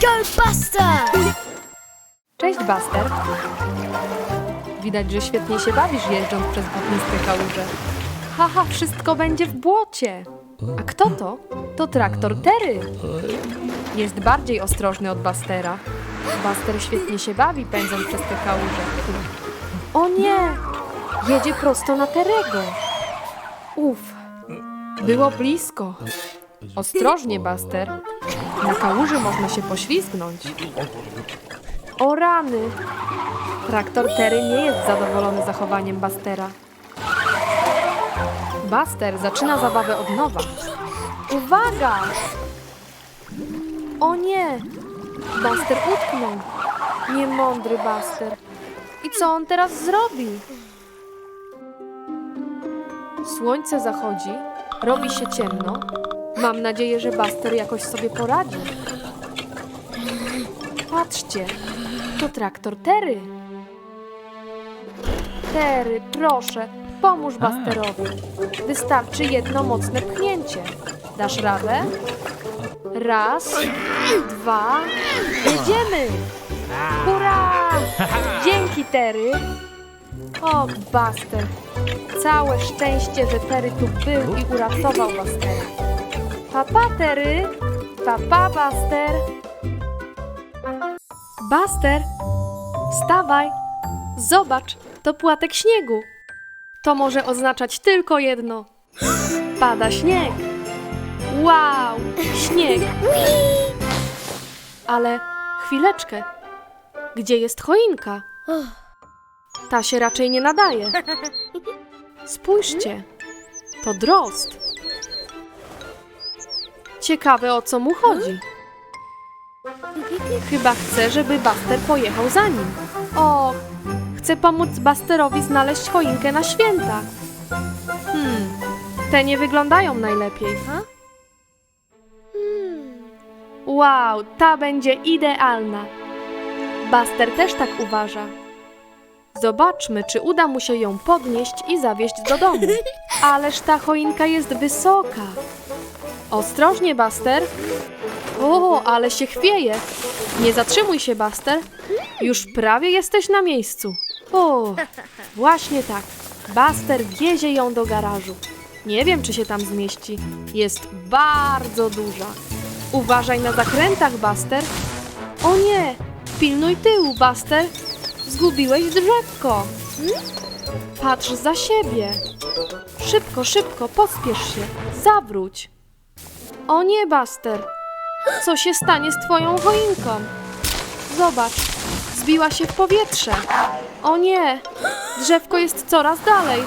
Go Buster! Cześć, Buster. Widać, że świetnie się bawisz jeżdżąc przez błotniste kałuże. Haha, wszystko będzie w błocie. A kto to? To traktor Terry. Jest bardziej ostrożny od Bustera. Buster świetnie się bawi pędząc przez te kałuże. O nie! Jedzie prosto na Terego. Uf, było blisko. Ostrożnie, Buster. Na kałuży można się poślizgnąć. O rany! Traktor Terry nie jest zadowolony zachowaniem Bastera. Buster zaczyna zabawę od nowa. Uwaga! O nie! Buster utknął. Niemądry Buster. I co on teraz zrobi? Słońce zachodzi, robi się ciemno. Mam nadzieję, że Buster jakoś sobie poradzi. Patrzcie, to traktor Terry. Terry, proszę, pomóż Busterowi. Wystarczy jedno mocne pchnięcie. Dasz radę? Raz, dwa, jedziemy! Hurra! Dzięki, Terry! O, Buster! Całe szczęście, że Terry tu był i uratował Bustera. Papa, Terry! Papa, Buster! Buster! Wstawaj! Zobacz, to płatek śniegu. To może oznaczać tylko jedno. Pada śnieg. Wow, śnieg. Ale chwileczkę. Gdzie jest choinka? Ta się raczej nie nadaje. Spójrzcie, to drost. Ciekawe o co mu chodzi. Chyba chce, żeby Buster pojechał za nim. O, chcę pomóc Busterowi znaleźć choinkę na święta. Hmm, te nie wyglądają najlepiej. Wow, ta będzie idealna. Buster też tak uważa. Zobaczmy, czy uda mu się ją podnieść i zawieźć do domu. Ależ ta choinka jest wysoka. Ostrożnie, Buster. O, ale się chwieje. Nie zatrzymuj się, Buster. Już prawie jesteś na miejscu. O, właśnie tak. Buster wiezie ją do garażu. Nie wiem, czy się tam zmieści. Jest bardzo duża. Uważaj na zakrętach, Buster. O nie! Pilnuj tyłu, Buster. Zgubiłeś drzewko. Patrz za siebie. Szybko, szybko, pospiesz się. Zawróć. O nie, Buster. Co się stanie z twoją choinką? Zobacz, zbiła się w powietrze. O nie, drzewko jest coraz dalej.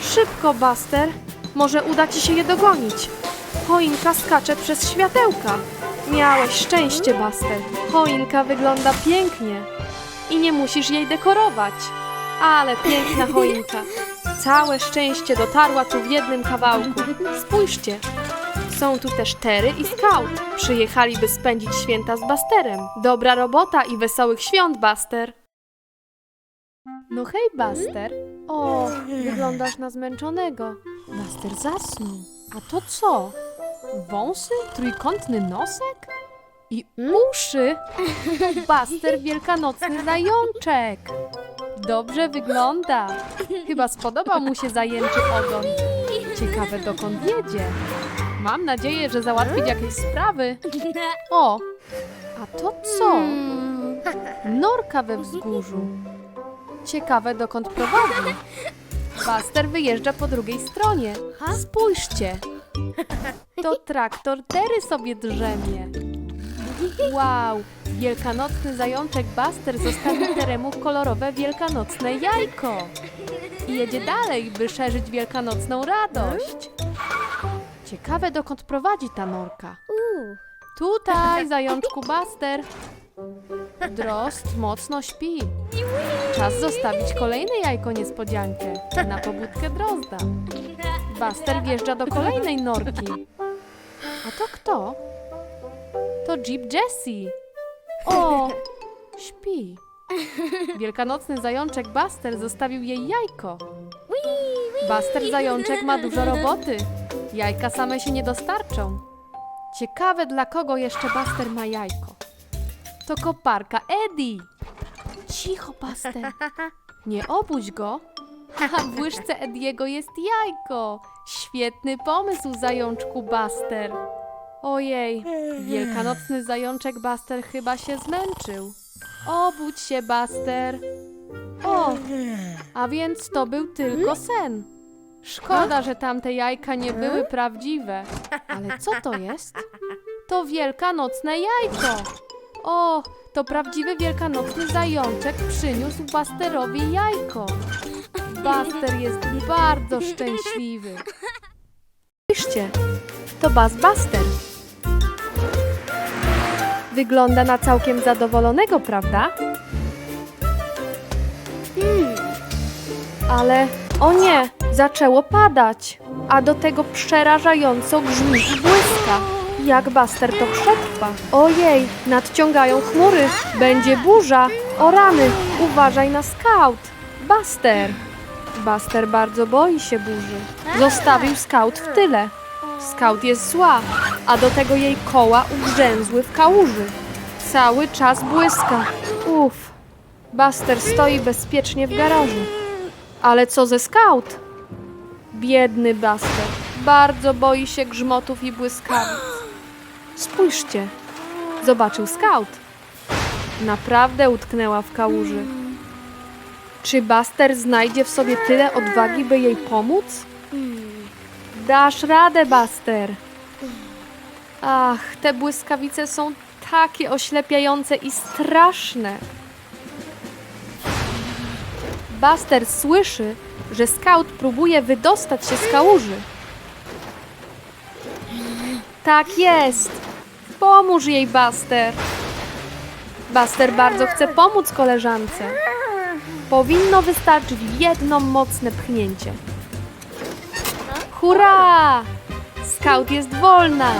Szybko, Buster. Może uda ci się je dogonić. Choinka skacze przez światełka. Miałeś szczęście, Buster. Choinka wygląda pięknie. I nie musisz jej dekorować. Ale piękna choinka. Całe szczęście dotarła tu w jednym kawałku. Spójrzcie, są tu też Terry i Scout. Przyjechali, by spędzić święta z Busterem. Dobra robota i wesołych świąt, Buster. No hej, Buster. O, wyglądasz na zmęczonego. Buster zasnął. A to co? Wąsy? Trójkątny nosek? I uszy? To Buster wielkanocny zajączek. Dobrze wygląda. Chyba spodobał mu się zajęczy ogon. Ciekawe dokąd jedzie. Mam nadzieję, że załatwić jakieś sprawy. O, a to co? Norka we wzgórzu. Ciekawe dokąd prowadzi. Buster wyjeżdża po drugiej stronie. Spójrzcie. To traktor Terry sobie drzemie. Wow, wielkanocny zajączek Buster zostawił Teremu kolorowe wielkanocne jajko. I jedzie dalej, by szerzyć wielkanocną radość. Ciekawe, dokąd prowadzi ta norka. Tutaj, zajączku Buster. Drost mocno śpi. Czas zostawić kolejne jajko niespodziankę na pobudkę drozda. Buster wjeżdża do kolejnej norki. A to kto? To Jeep Jessie. O, śpi. Wielkanocny zajączek Buster zostawił jej jajko. Buster zajączek ma dużo roboty. Jajka same się nie dostarczą. Ciekawe, dla kogo jeszcze Buster ma jajko. To koparka Eddie. Cicho, Buster. Nie obudź go. A w łyżce Ediego jest jajko. Świetny pomysł, zajączku Buster. Ojej, wielkanocny zajączek Buster chyba się zmęczył. Obudź się, Buster. O, a więc to był tylko sen. Szkoda, że tamte jajka nie były prawdziwe. Ale co to jest? To wielkanocne jajko. O, to prawdziwy wielkanocny zajączek przyniósł Busterowi jajko. Buster jest bardzo szczęśliwy. Spójrzcie, to Buzz Buster. Wygląda na całkiem zadowolonego, prawda? Ale o nie, zaczęło padać, a do tego przerażająco grzmi i błyska. Jak Buster to przetrwa? Ojej, nadciągają chmury, będzie burza. O rany, uważaj na scout. Buster. Buster bardzo boi się burzy. Zostawił scout w tyle. Scout jest zła, a do tego jej koła ugrzęzły w kałuży. Cały czas błyska. Uff. Buster stoi bezpiecznie w garażu. Ale co ze scout? Biedny Buster. Bardzo boi się grzmotów i błyskawic. Spójrzcie. Zobaczył scout. Naprawdę utknęła w kałuży. Czy Buster znajdzie w sobie tyle odwagi, by jej pomóc? Dasz radę, Buster. Ach, te błyskawice są takie oślepiające i straszne. Buster słyszy, że scout próbuje wydostać się z kałuży. Tak jest. Pomóż jej, Buster. Buster bardzo chce pomóc koleżance. Powinno wystarczyć jedno mocne pchnięcie. Hurra! Scout jest wolna.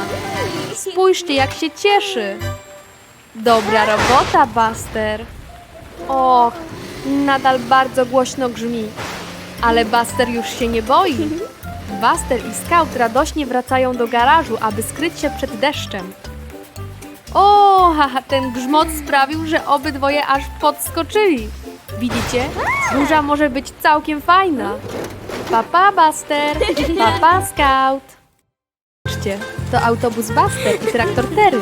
Spójrzcie, jak się cieszy. Dobra robota, Buster. Och, nadal bardzo głośno grzmi. Ale Buster już się nie boi. Buster i Scout radośnie wracają do garażu, aby skryć się przed deszczem. O, haha, ten grzmot sprawił, że obydwoje aż podskoczyli. Widzicie? Burza może być całkiem fajna. Papa Buster, papa Scout. Patrzcie, to autobus Buster i traktor Terry.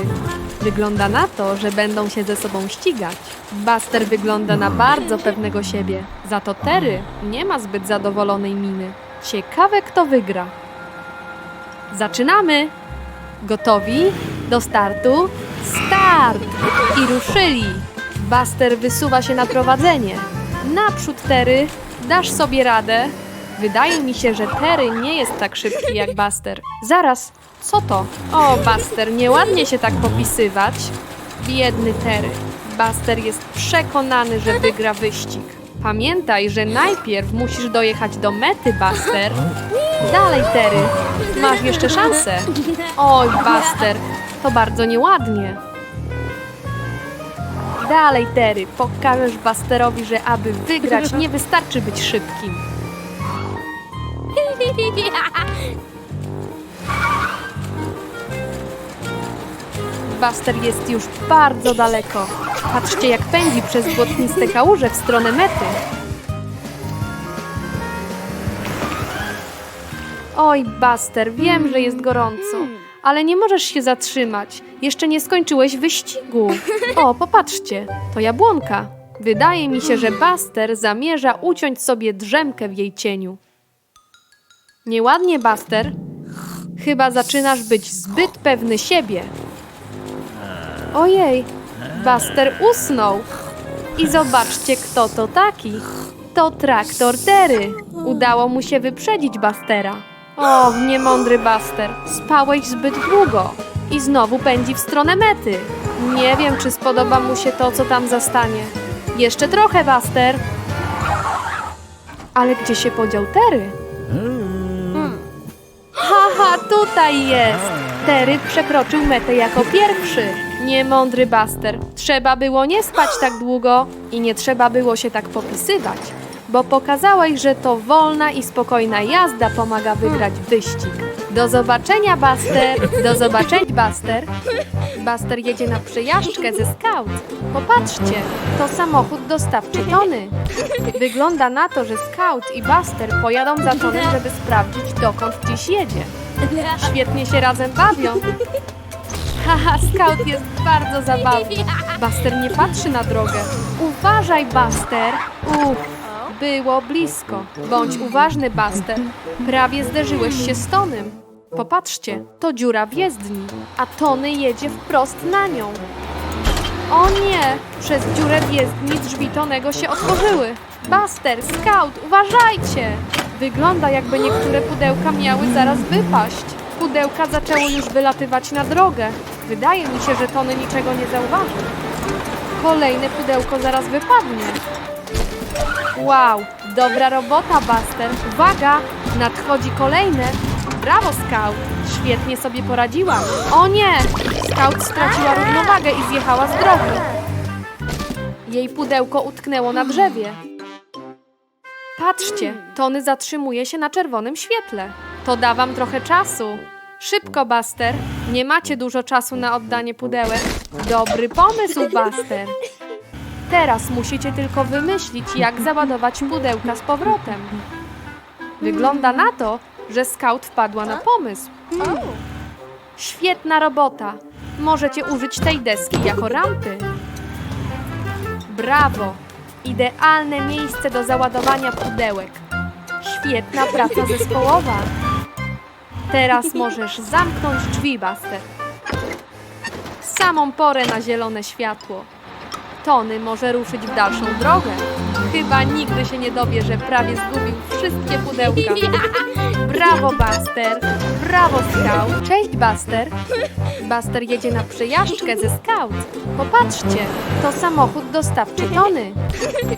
Wygląda na to, że będą się ze sobą ścigać. Buster wygląda na bardzo pewnego siebie, za to Terry nie ma zbyt zadowolonej miny. Ciekawe, kto wygra. Zaczynamy! Gotowi? Do startu? Start! I ruszyli! Buster wysuwa się na prowadzenie. Naprzód, Terry! Dasz sobie radę? Wydaje mi się, że Terry nie jest tak szybki jak Buster. Zaraz, co to? O, Buster, nieładnie się tak popisywać. Biedny Terry. Buster jest przekonany, że wygra wyścig. Pamiętaj, że najpierw musisz dojechać do mety, Buster. Dalej, Terry. Masz jeszcze szansę. Oj, Buster, to bardzo nieładnie. Dalej, Terry. Pokażesz Busterowi, że aby wygrać, nie wystarczy być szybkim. Buster jest już bardzo daleko. Patrzcie, jak pędzi przez błotniste kałuże w stronę mety. Oj, Buster, wiem, że jest gorąco, ale nie możesz się zatrzymać. Jeszcze nie skończyłeś wyścigu. O, popatrzcie, to jabłonka. Wydaje mi się, że Buster zamierza uciąć sobie drzemkę w jej cieniu. Nieładnie, Buster. Chyba zaczynasz być zbyt pewny siebie. Ojej, Buster usnął. I zobaczcie, kto to taki. To traktor Terry. Udało mu się wyprzedzić Bustera. O, niemądry Buster. Spałeś zbyt długo. I znowu pędzi w stronę mety. Nie wiem, czy spodoba mu się to, co tam zastanie. Jeszcze trochę, Buster. Ale gdzie się podział Terry? Tutaj jest! Terry przekroczył metę jako pierwszy. Niemądry Buster. Trzeba było nie spać tak długo i nie trzeba było się tak popisywać, bo pokazałeś, że to wolna i spokojna jazda pomaga wygrać wyścig. Do zobaczenia, Buster! Do zobaczenia, Buster! Buster jedzie na przejażdżkę ze Scout. Popatrzcie, to samochód dostawczy Tony. Wygląda na to, że Scout i Buster pojadą za Tonym, żeby sprawdzić, dokąd dziś jedzie. Świetnie się razem bawią. Haha, Scout jest bardzo zabawny. Buster nie patrzy na drogę. Uważaj, Buster! Uff, było blisko. Bądź uważny, Buster. Prawie zderzyłeś się z Tonym. Popatrzcie, to dziura w jezdni, a Tony jedzie wprost na nią. O nie! Przez dziurę w jezdni drzwi Tonego się otworzyły. Buster, Scout, uważajcie! Wygląda jakby niektóre pudełka miały zaraz wypaść. Pudełka zaczęły już wylatywać na drogę. Wydaje mi się, że Tony niczego nie zauważy. Kolejne pudełko zaraz wypadnie. Wow, dobra robota, Buster. Uwaga, nadchodzi kolejne. Brawo, Scout. Świetnie sobie poradziła. O nie! Scout straciła równowagę i zjechała z drogi. Jej pudełko utknęło na drzewie. Patrzcie, Tony zatrzymuje się na czerwonym świetle. To da wam trochę czasu. Szybko, Buster. Nie macie dużo czasu na oddanie pudełek. Dobry pomysł, Buster. Teraz musicie tylko wymyślić, jak załadować pudełka z powrotem. Wygląda na to, że Scout wpadła na pomysł. Świetna robota! Możecie użyć tej deski jako rampy. Brawo! Idealne miejsce do załadowania pudełek. Świetna praca zespołowa. Teraz możesz zamknąć drzwi, Buster. W samą porę na zielone światło. Tony może ruszyć w dalszą drogę. Chyba nigdy się nie dowie, że prawie zgubił wszystkie pudełka. Brawo, Buster! Brawo, Scout! Cześć, Buster! Buster jedzie na przejażdżkę ze Scout. Popatrzcie, to samochód dostawczy Tony.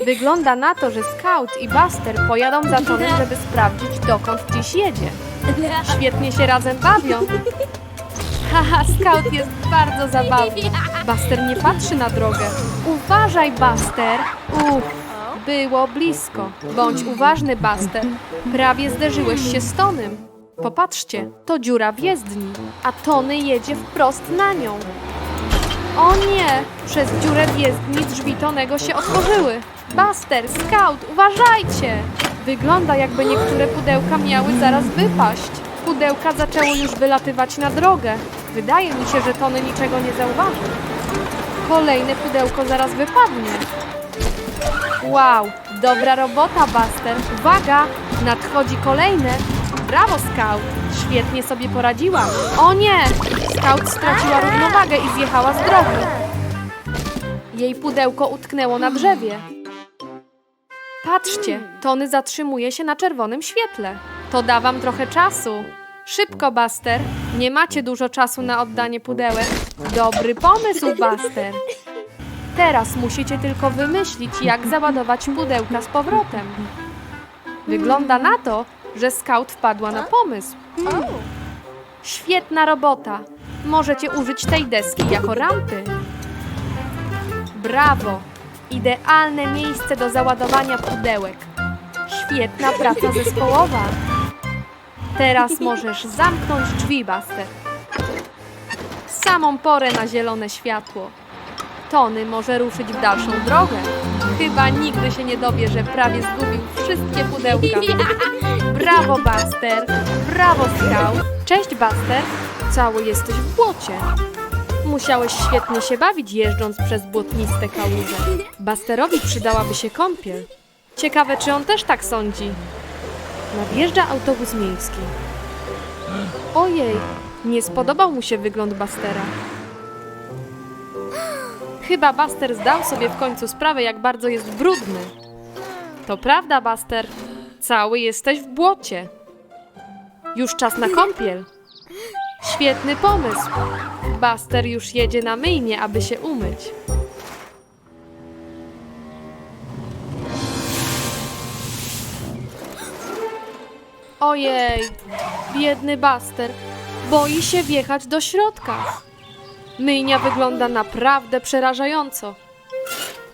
Wygląda na to, że Scout i Buster pojadą za Tonym, żeby sprawdzić, dokąd dziś jedzie. Świetnie się razem bawią. Haha, Scout jest bardzo zabawny. Buster nie patrzy na drogę. Uważaj, Buster! Uff, było blisko. Bądź uważny, Buster. Prawie zderzyłeś się z Tonym. Popatrzcie, to dziura w jezdni, a Tony jedzie wprost na nią. O nie! Przez dziurę w jezdni drzwi Tonego się otworzyły. Buster, Scout, uważajcie! Wygląda jakby niektóre pudełka miały zaraz wypaść. Pudełka zaczęły już wylatywać na drogę. Wydaje mi się, że Tony niczego nie zauważy. Kolejne pudełko zaraz wypadnie. Wow, dobra robota, Buster. Uwaga, nadchodzi kolejne. Brawo, Scout. Świetnie sobie poradziła. O nie! Scout straciła równowagę i zjechała z drogi. Jej pudełko utknęło na drzewie. Patrzcie, Tony zatrzymuje się na czerwonym świetle. To da wam trochę czasu. Szybko, Buster. Nie macie dużo czasu na oddanie pudełek. Dobry pomysł, Buster. Teraz musicie tylko wymyślić, jak załadować pudełka z powrotem. Wygląda na to, że Scout wpadła na pomysł. Świetna robota! Możecie użyć tej deski jako rampy. Brawo! Idealne miejsce do załadowania pudełek. Świetna praca zespołowa. Teraz możesz zamknąć drzwi, Buster. Samą porę na zielone światło. Tony może ruszyć w dalszą drogę. Chyba nigdy się nie dowie, że prawie zgubił wszystkie pudełka. Brawo, Buster! Brawo, Scout! Cześć, Buster! Cały jesteś w błocie. Musiałeś świetnie się bawić jeżdżąc przez błotniste kałuże. Busterowi przydałaby się kąpiel. Ciekawe, czy on też tak sądzi. Nadjeżdża autobus miejski. Ojej, nie spodobał mu się wygląd Bustera. Chyba Buster zdał sobie w końcu sprawę, jak bardzo jest brudny. To prawda, Buster. Cały jesteś w błocie. Już czas na kąpiel. Świetny pomysł. Buster już jedzie na myjnie, aby się umyć. Ojej, biedny Buster. Boi się wjechać do środka. Myjnia wygląda naprawdę przerażająco.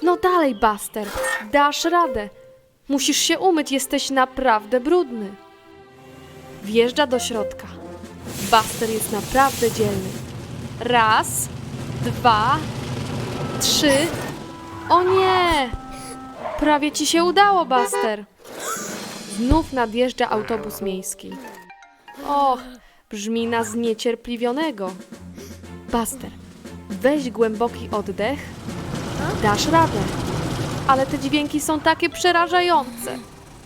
No dalej, Buster, dasz radę. Musisz się umyć, jesteś naprawdę brudny. Wjeżdża do środka. Buster jest naprawdę dzielny. Raz, dwa, trzy. O nie! Prawie ci się udało, Buster. Znów nadjeżdża autobus miejski. Och, brzmi na zniecierpliwionego. Buster, weź głęboki oddech. Dasz radę. Ale te dźwięki są takie przerażające.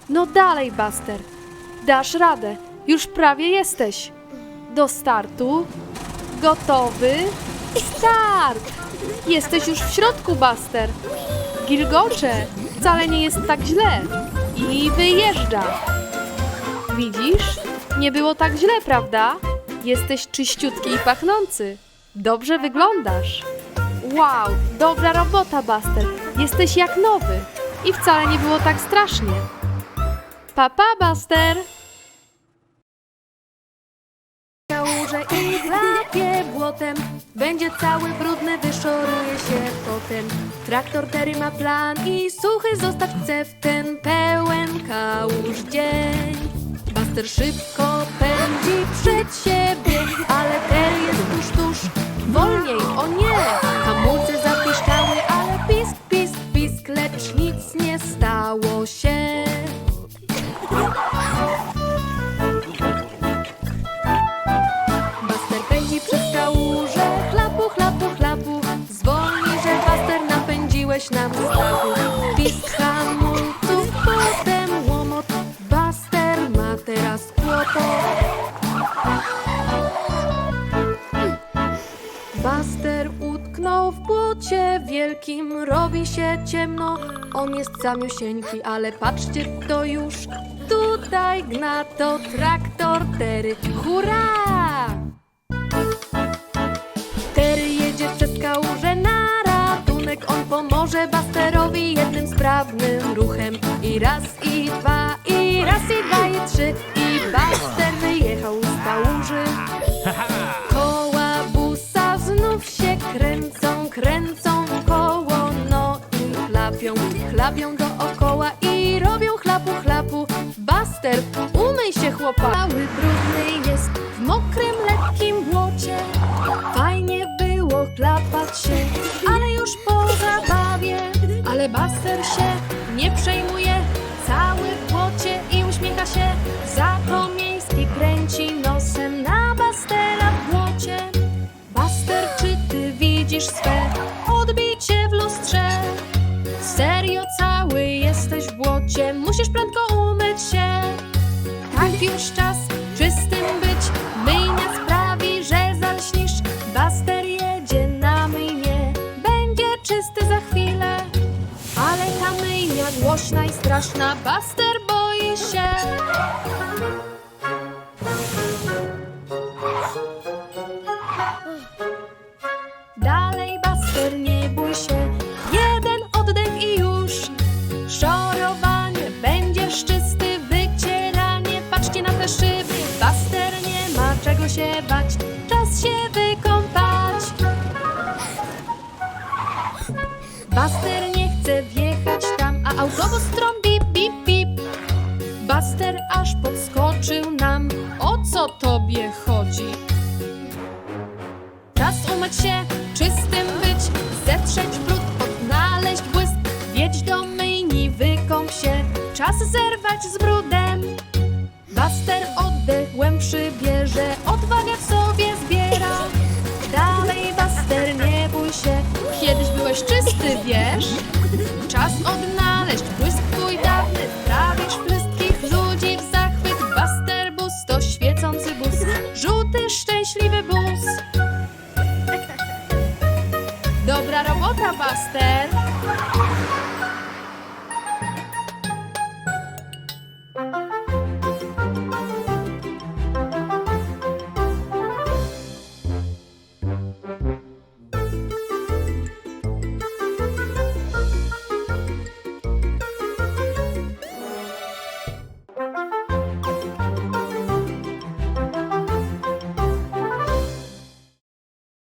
No dalej, Buster. Dasz radę. Już prawie jesteś. Do startu. Gotowy. Start! Jesteś już w środku, Buster. Gilgocze, wcale nie jest tak źle. I wyjeżdża. Widzisz? Nie było tak źle, prawda? Jesteś czyściutki i pachnący. Dobrze wyglądasz. Wow, dobra robota, Buster. Jesteś jak nowy. I wcale nie było tak strasznie. Papa, Buster! Kałuże i chlapie błotem Będzie cały brudny, wyszoruje się potem Traktor Terry ma plan i suchy zostać chce w ten pełen kałuż dzień Buster szybko pędzi przed siebie Ale Terry jest tuż, tuż Wolniej, o nie! Hamulce zapiszczały, ale pisk, pisk, pisk Lecz nic nie stało się Buster pędzi przez kałużę, chlapu, chlapu, chlapu. Zwolnij, że Buster napędziłeś nam strachu. Pisk hamulców, potem łomot. Buster ma teraz kłopot. Wielkim, robi się ciemno. On jest samiusieńki, ale patrzcie to już. Tutaj gna to traktor Tery. Hurra! Tery jedzie przez kałużę na ratunek. On pomoże Busterowi jednym sprawnym ruchem. I raz, i dwa, i raz, i dwa, i trzy. I Buster wyjechał z kałuży. Chlapią dookoła i robią chlapu, chlapu. Buster, umyj się chłopak. Mały brudny jest w mokrym, lekkim błocie. Fajnie było klapać się, Już czas czystym być, myjnia sprawi, że zalśnisz. Buster jedzie na myjnie, będzie czysty za chwilę. Ale ta myjnia głośna i straszna, Buster boi się. Buster nie chce wjechać tam, a autobus trąbi bip bip. Buster aż podskoczył nam. O co tobie chodzi? Czas umyć się, czystym być, zetrzeć brud, odnaleźć błysk, wiedź do myjni, wykąp się, czas zerwać z brudem. Buster oddech głębszy bierze,